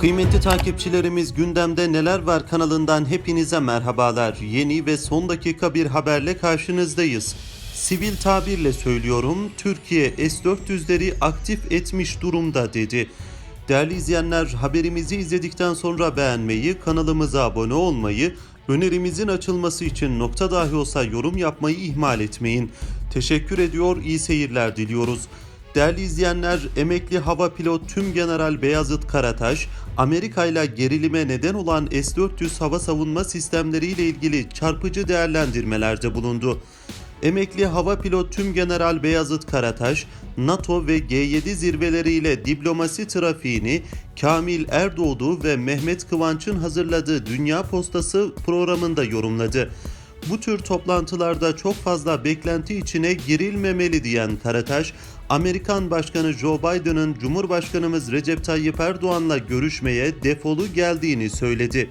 Kıymetli takipçilerimiz gündemde neler var kanalından hepinize merhabalar. Yeni ve son dakika bir haberle karşınızdayız. Sivil tabirle söylüyorum Türkiye S-400'leri aktif etmiş durumda dedi. Değerli izleyenler haberimizi izledikten sonra beğenmeyi, kanalımıza abone olmayı, önerimizin açılması için nokta dahi olsa yorum yapmayı ihmal etmeyin. Teşekkür ediyor, iyi seyirler diliyoruz. Değerli izleyenler, emekli hava pilot Tüm General Beyazıt Karataş, Amerika ile gerilime neden olan S-400 hava savunma sistemleri ile ilgili çarpıcı değerlendirmelerde bulundu. Emekli hava pilot Tüm General Beyazıt Karataş, NATO ve G7 zirveleriyle diplomasi trafiğini Kamil Erdoğdu ve Mehmet Kıvanç'ın hazırladığı Dünya Postası programında yorumladı. Bu tür toplantılarda çok fazla beklenti içine girilmemeli diyen Karataş, Amerikan Başkanı Joe Biden'ın Cumhurbaşkanımız Recep Tayyip Erdoğan'la görüşmeye defolu geldiğini söyledi.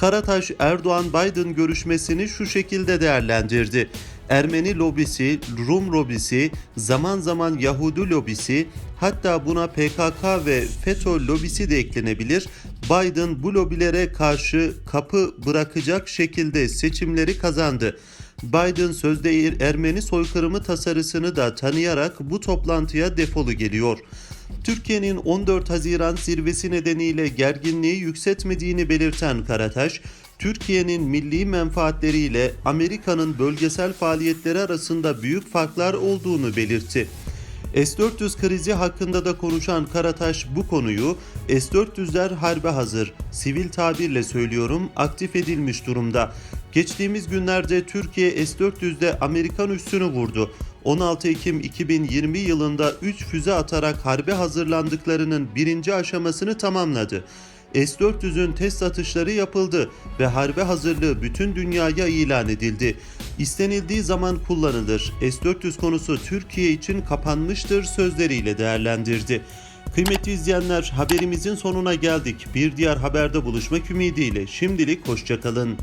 Karataş Erdoğan-Biden görüşmesini şu şekilde değerlendirdi. Ermeni lobisi, Rum lobisi, zaman zaman Yahudi lobisi, hatta buna PKK ve FETÖ lobisi de eklenebilir. Biden bu lobilere karşı kapı bırakacak şekilde seçimleri kazandı. Biden sözde Ermeni soykırımı tasarısını da tanıyarak bu toplantıya defolu geliyor. Türkiye'nin 14 Haziran zirvesi nedeniyle gerginliği yükseltmediğini belirten Karataş, Türkiye'nin milli menfaatleriyle Amerika'nın bölgesel faaliyetleri arasında büyük farklar olduğunu belirtti. S-400 krizi hakkında da konuşan Karataş bu konuyu S-400'ler harbe hazır, sivil tabirle söylüyorum aktif edilmiş durumda. Geçtiğimiz günlerde Türkiye S-400'de Amerikan üssünü vurdu. 16 Ekim 2020 yılında 3 füze atarak harbe hazırlandıklarının birinci aşamasını tamamladı. S-400'ün test atışları yapıldı ve harbe hazırlığı bütün dünyaya ilan edildi. İstenildiği zaman kullanılır. S-400 konusu Türkiye için kapanmıştır sözleriyle değerlendirdi. Kıymetli izleyenler haberimizin sonuna geldik. Bir diğer haberde buluşmak ümidiyle şimdilik hoşçakalın.